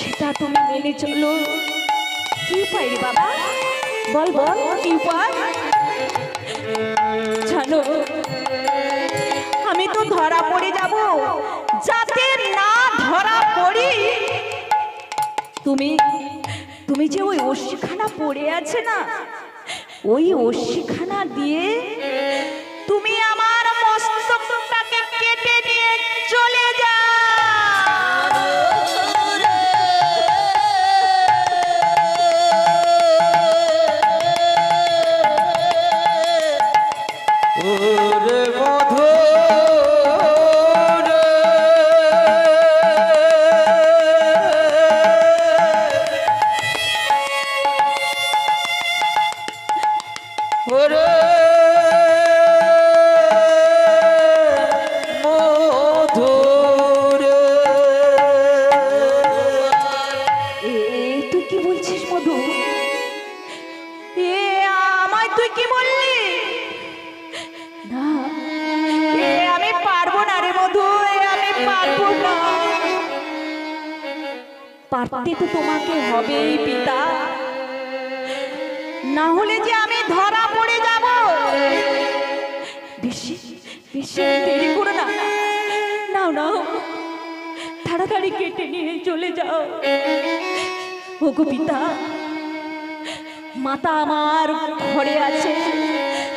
সেটা তুমি মেনে চলো। কি রে বাবা? বল বল, কি জানো, আমি তো ধরা পড়ে যাব। যাতে না ধরা পড়ি। তুমি তুমি যে ওই অস্যিখানা পড়ে আছে না, ওই অস্যিখানা দিয়ে তুমি আমার মস্তকটাকে কেটে নিয়ে চলে তুই কি বলছিস মধু? এ আমায় তুই কি বললি? না। এ আমি পারব না রে মধু এ আমি পারব না। পারতে তো তোমাকে হবেই পিতা। না হলে যে আমি ধরা পড়ে যাব। বেশি বেশি দেরি করো না। নাও নাও। তাড়াতাড়ি কেটে নিয়ে চলে যাও। ওগো পিতা মাতা আমার ঘরে আছে,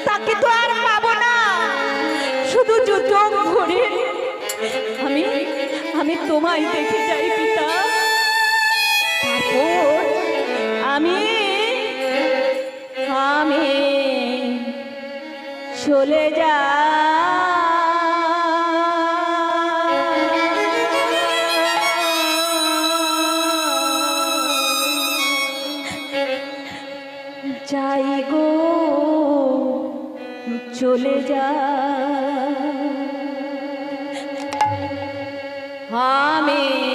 তাকে তো আর পাবো না। শুধু জুতো ঘরে। আমি আমি তোমায় দেখে যাই পিতা। আমি আমি চলে যা যাই গো চলে যা। আমি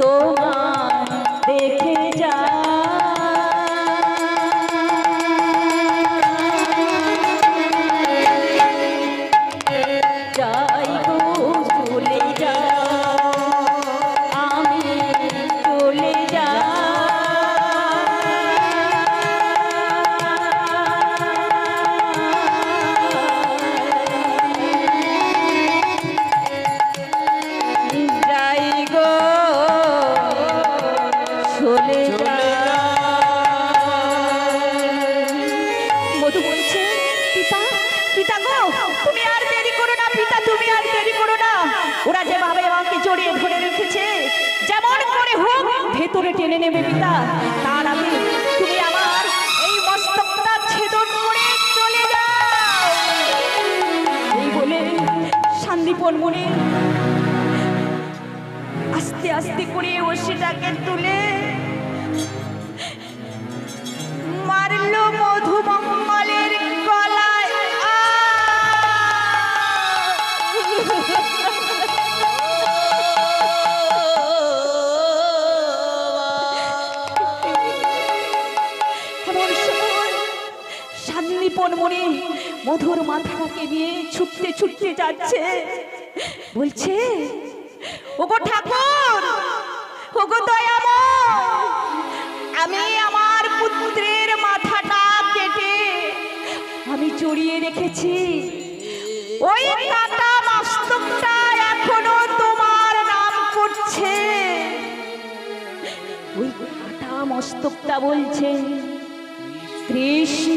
তোমার ভেতরে টেনে নেবে পিতা। তার আগে তুমি আমার এই মস্তকটা ছেদন করে চলে যাও। এই বলে শান্তিপন মনে আস্তে আস্তে করে ওষিটাকে তুলে মদন মনি মধুর মাথাকে নিয়ে ছুটতে ছুটতে যাচ্ছে। বলছে, ওগো ঠাকুর, ওগো দয়াম আমি আমার পুত্রের মাথাটা কেটে আমি জড়িয়ে রেখেছি। ওই কাটা মাস্তকটা এখনও তোমার নাম করছে। ওই কাটা মস্তকটা বলছে, কৃষ্ণ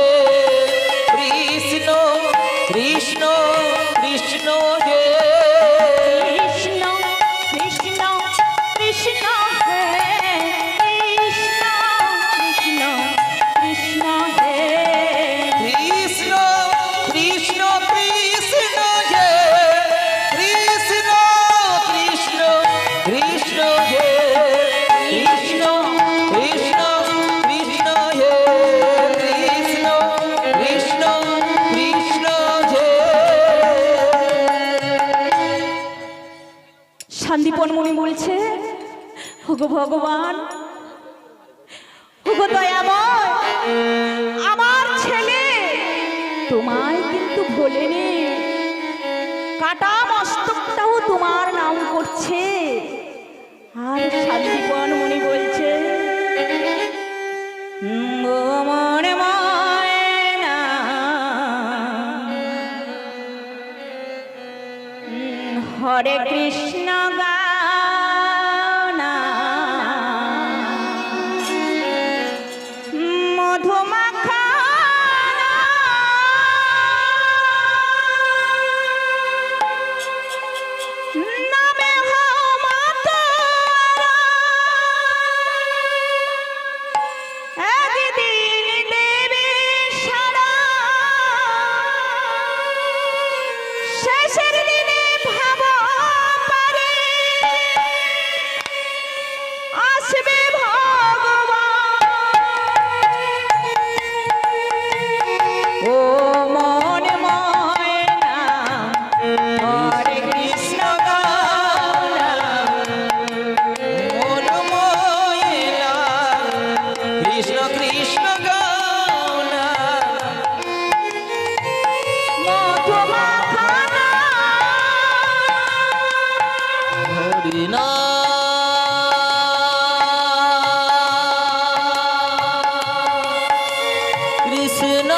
ভগবান। আমার ছেলে। তোমায় কিন্তু ভোলেনি কাটা মস্তকটাও তোমার নাম করছে। আর সাধুপন মনে বলছে হরে কৃষ্ণ। মধুমাখা করিনা কৃষ্ণ